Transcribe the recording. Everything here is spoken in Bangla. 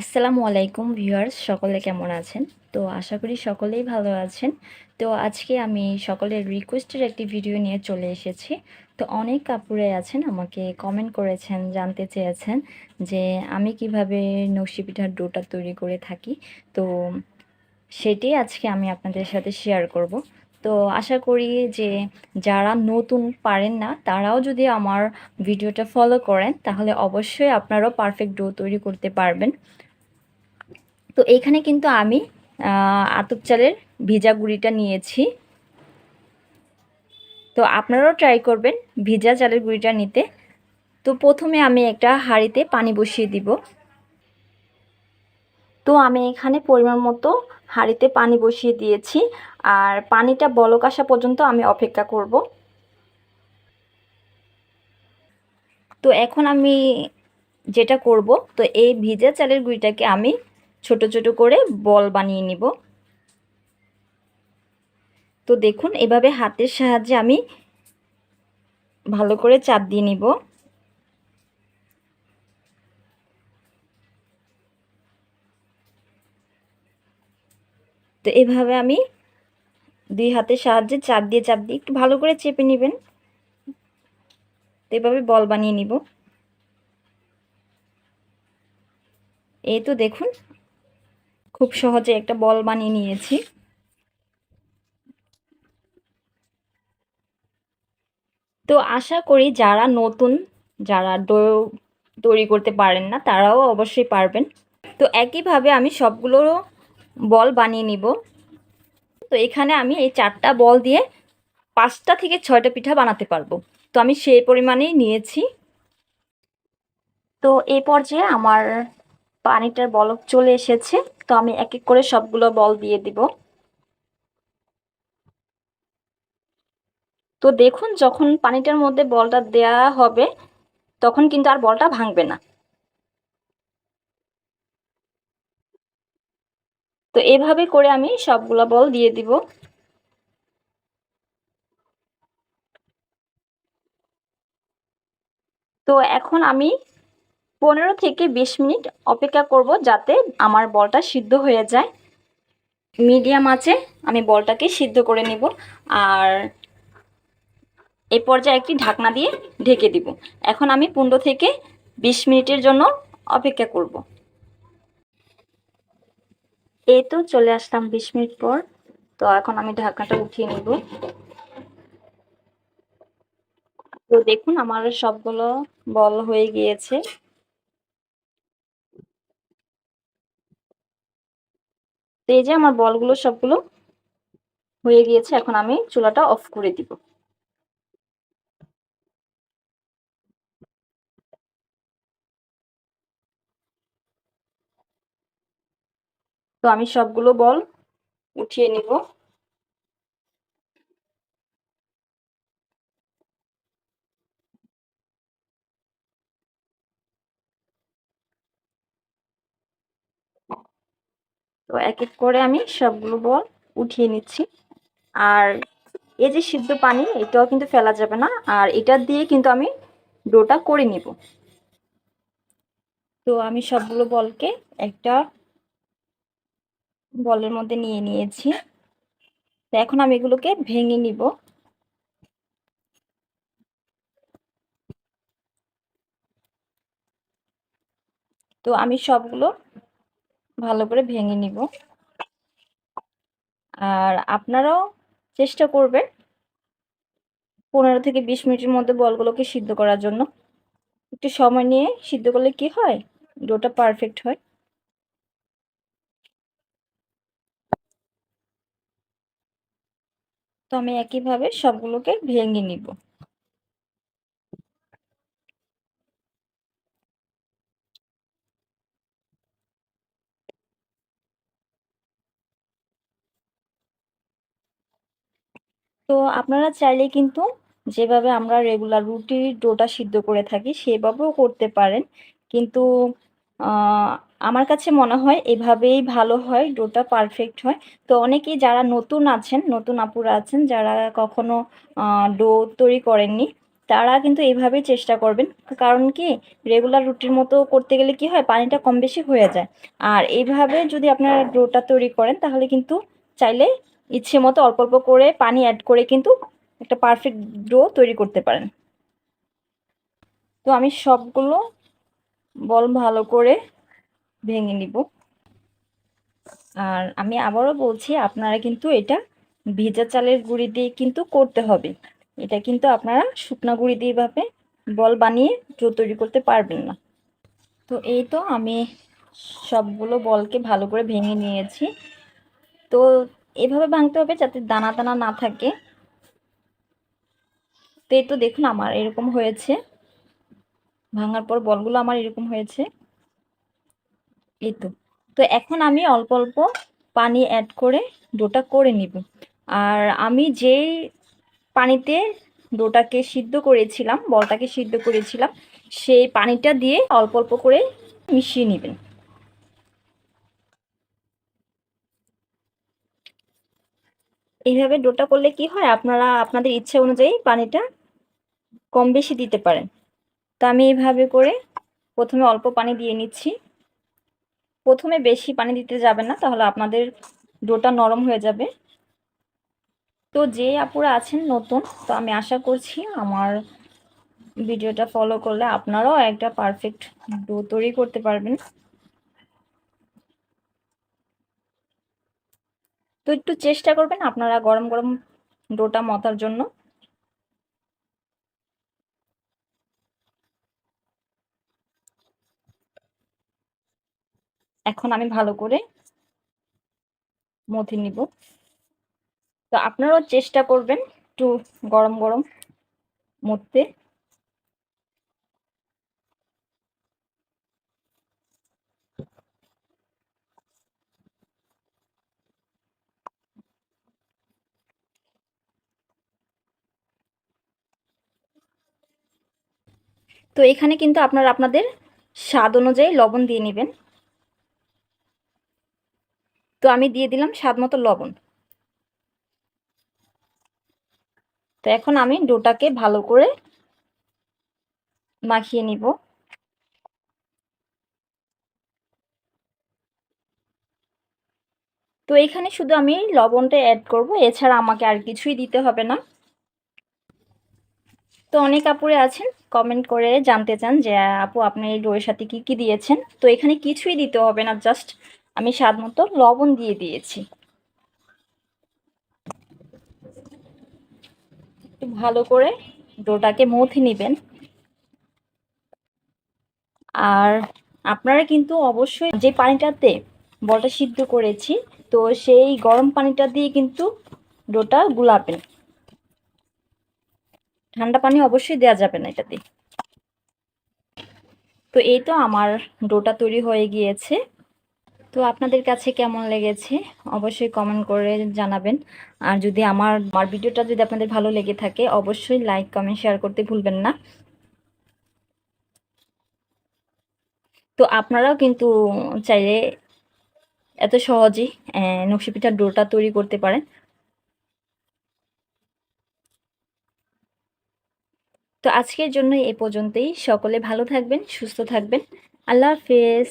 আসসালামু আলাইকুম ভিউয়ার্স, সকলে কেমন আছেন? তো আশা করি সকলেই ভালো আছেন। তো আজকে আমি সকলের রিকোয়েস্টের একটি ভিডিও নিয়ে চলে এসেছি। তো অনেক কাপড়ে আছেন, আমাকে কমেন্ট করেছেন, জানতে চেয়েছেন যে আমি কীভাবে নকশি পিঠার ডোটা তৈরি করে থাকি। তো সেটি আজকে আমি আপনাদের সাথে শেয়ার করব। তো আশা করি যে যারা নতুন পারেন না, তারাও যদি আমার ভিডিওটা ফলো করেন, তাহলে অবশ্যই আপনারাও পারফেক্ট ডো তৈরি করতে পারবেন। তো এখানে কিন্তু আমি আতপ চালের ভিজা গুঁড়িটা নিয়েছি। তো আপনারাও ট্রাই করবেন ভিজা চালের গুঁড়িটা নিতে। তো প্রথমে আমি একটা হাঁড়িতে পানি বসিয়ে দিব। তো আমি এখানে পরিমাণ মতো হাঁড়িতে পানি বসিয়ে দিয়েছি আর পানিটা বলক আসা পর্যন্ত আমি অপেক্ষা করব। তো এখন আমি যেটা করব, তো এই ভিজা চালের গুঁড়িটাকে আমি ছোট ছোট করে বল বানিয়ে নিব। তো দেখুন, এভাবে হাতের সাহায্যে আমি ভালো করে চাপ দিয়ে নিব। তো এভাবে আমি দুই হাতের সাহায্যে চাপ দিয়ে চাপ দিয়ে একটু ভালো করে চেপে নেবেন। তো এভাবে বল বানিয়ে নিব। এই তো দেখুন খুব সহজে একটা বল বানিয়ে নিয়েছি। তো আশা করি যারা নতুন, যারা ডো, তৈরি করতে পারেন না, তারাও অবশ্যই পারবেন। তো একইভাবে আমি সবগুলোরও বল বানিয়ে নিব। তো এখানে আমি এই চারটা বল দিয়ে পাঁচটা থেকে ছয়টা পিঠা বানাতে পারব। তো আমি সেই পরিমাণেই নিয়েছি। তো এই পর্যায়ে আমার পানিটার বলক চলে এসেছে, তো আমি এক এক করে সবগুলো বল দিয়ে দিব। তো দেখুন, যখন পানিটার মধ্যে বলটা দেয়া হবে, তখন কিন্তু আর বলটা ভাঙবে না। তো এভাবে করে আমি সবগুলো বল দিয়ে দিব। তো এখন আমি পনেরো থেকে বিশ মিনিট অপেক্ষা করব যাতে আমার বলটা সিদ্ধ হয়ে যায়। মিডিয়াম আছে, আমি বলটাকে সিদ্ধ করে নেব আর এই পর্যায়ে একটি ঢাকনা দিয়ে ঢেকে দিব। এখন আমি পনেরো থেকে বিশ মিনিটের জন্য অপেক্ষা করব। এই তো চলে আসলাম বিশ মিনিট পর, তো এখন আমি ঢাকনাটা উঠিয়ে নিব। তো দেখুন, আমার সবগুলো বল হয়ে গিয়েছে। তো এই যে আমার বলগুলো সবগুলো হয়ে গিয়েছে, এখন আমি চুলাটা অফ করে দিব। তো আমি সবগুলো বল উঠিয়ে নিব। তো এক এক করে আমি সবগুলো বল উঠিয়ে নিচ্ছি। আর এই যে সিদ্ধ পানি, এটাও কিন্তু ফেলা যাবে না। আর এটা দিয়ে কিন্তু আমি ডোটা করে নিব। তো আমি সবগুলো বলকে একটা বলের মধ্যে নিয়ে নিয়েছি। তো এখন আমি এগুলোকে ভেঙে নিব। তো আমি সবগুলো ভালো করে ভেঙে নিব। আর আপনারাও চেষ্টা করবেন পনেরো থেকে বিশ মিনিটের মধ্যে বলগুলোকে সিদ্ধ করার জন্য। একটু সময় নিয়ে সিদ্ধ করলে কি হয়? ডোটা পারফেক্ট হয়। তো আমি একইভাবে সবগুলোকে ভেঙে নিব। তো আপনারা চাইলে কিন্তু যেভাবে আমরা রেগুলার রুটি ডোটা সিদ্ধ করে থাকি সেভাবেও করতে পারেন। কিন্তু আমার কাছে মনে হয় এভাবেই ভালো হয়, ডোটা পারফেক্ট হয়। তো অনেকেই যারা নতুন আছেন, নতুন আপুরা আছেন, যারা কখনো ডো তৈরি করেননি, তারা কিন্তু এইভাবেই চেষ্টা করবেন। কারণ কি রেগুলার রুটির মতো করতে গেলে কি হয়, পানিটা কম বেশি হয়ে যায়। আর এইভাবে যদি আপনারা ডোটা তৈরি করেন, তাহলে কিন্তু চাইলে ইচ্ছে মতো অল্প অল্প করে পানি অ্যাড করে কিন্তু একটা পারফেক্ট ডো তৈরি করতে পারেন। তো আমি সবগুলো বল ভালো করে ভেঙে নিব। আর আমি আবারও বলছি, আপনারা কিন্তু এটা ভেজা চালের গুঁড়ি দিয়ে কিন্তু করতে হবে। এটা কিন্তু আপনারা শুকনা গুঁড়ি দিয়ে ভাবে বল বানিয়ে ডো তৈরি করতে পারবেন না। তো এই তো আমি সবগুলো বলকে ভালো করে ভেঙে নিয়েছি। তো এভাবে ভাঙতে হবে যাতে দানা দানা না থাকে। তো এই তো দেখুন আমার এরকম হয়েছে। ভাঙার পর বলগুলো আমার এরকম হয়েছে। এই তো। তো এখন আমি অল্প অল্প পানি অ্যাড করে ডোটা করে নিব। আর আমি যেই পানিতে ডোটাকে সিদ্ধ করেছিলাম, বলটাকে সিদ্ধ করেছিলাম, সেই পানিটা দিয়ে অল্প অল্প করে মিশিয়ে নেবেন। এইভাবে ডোটা করলে কি হয়? আপনারা, আপনাদের ইচ্ছে অনুযায়ী পানিটা কম বেশি দিতে পারেন। তো আমি এইভাবে করে প্রথমে অল্প পানি দিয়ে নিচ্ছি। প্রথমে বেশি পানি দিতে যাবে না, তাহলে আপনাদের ডোটা নরম হয়ে যাবে। তো যে আপুরা আছেন নতুন, তো আমি আশা করছি আমার ভিডিওটা ফলো করলে আপনারাও একটা পারফেক্ট ডো তৈরি করতে পারবেন। তো একটু চেষ্টা করবেন আপনারা গরম গরম ডোটা মতার জন্য। এখন আমি ভালো করে মথে নিব। তো আপনারাও চেষ্টা করবেন একটু গরম গরম মরতে তো এখানে কিন্তু আপনারা আপনাদের স্বাদ অনুযায়ী লবণ দিয়ে নেবেন। তো আমি দিয়ে দিলাম স্বাদ মতো লবণ। তো এখন আমি ডোটাকে ভালো করে মাখিয়ে নিব। তো এখানে শুধু আমি লবণটা অ্যাড করব, এছাড়া আমাকে আর কিছুই দিতে হবে না। তো অনেক আপুরে আছেন কমেন্ট করে জানতে চান যে, আপু আপনি এই ডোয়ের সাথে কি কি দিয়েছেন? তো এখানে কিছুই দিতে হবে না জাস্ট আমি স্বাদ মতো লবণ দিয়ে দিয়েছি। একটু ভালো করে ডোটাকে মথে নেবেন। আর আপনারা কিন্তু অবশ্যই যে পানিটাতে বলটা সিদ্ধ করেছি, তো সেই গরম পানিটা দিয়ে কিন্তু ডোটা গুলাবেন। ঠান্ডা পানি অবশ্যই দেওয়া যাবে না এটাতে। তো এই তো আমার ডোটা তৈরি হয়ে গিয়েছে। তো আপনাদের কাছে কেমন লেগেছে অবশ্যই কমেন্ট করে জানাবেন। আর যদি আমার আমার ভিডিওটা যদি আপনাদের ভালো লেগে থাকে, অবশ্যই লাইক কমেন্ট শেয়ার করতে ভুলবেন না। তো আপনারাও কিন্তু চাইলে এত সহজেই নকশি পিঠার ডোটা তৈরি করতে পারেন। তো আজকের জন্য এ পর্যন্তই। সকলে ভালো থাকবেন সুস্থ থাকবেন। আল্লাহ হাফেজ।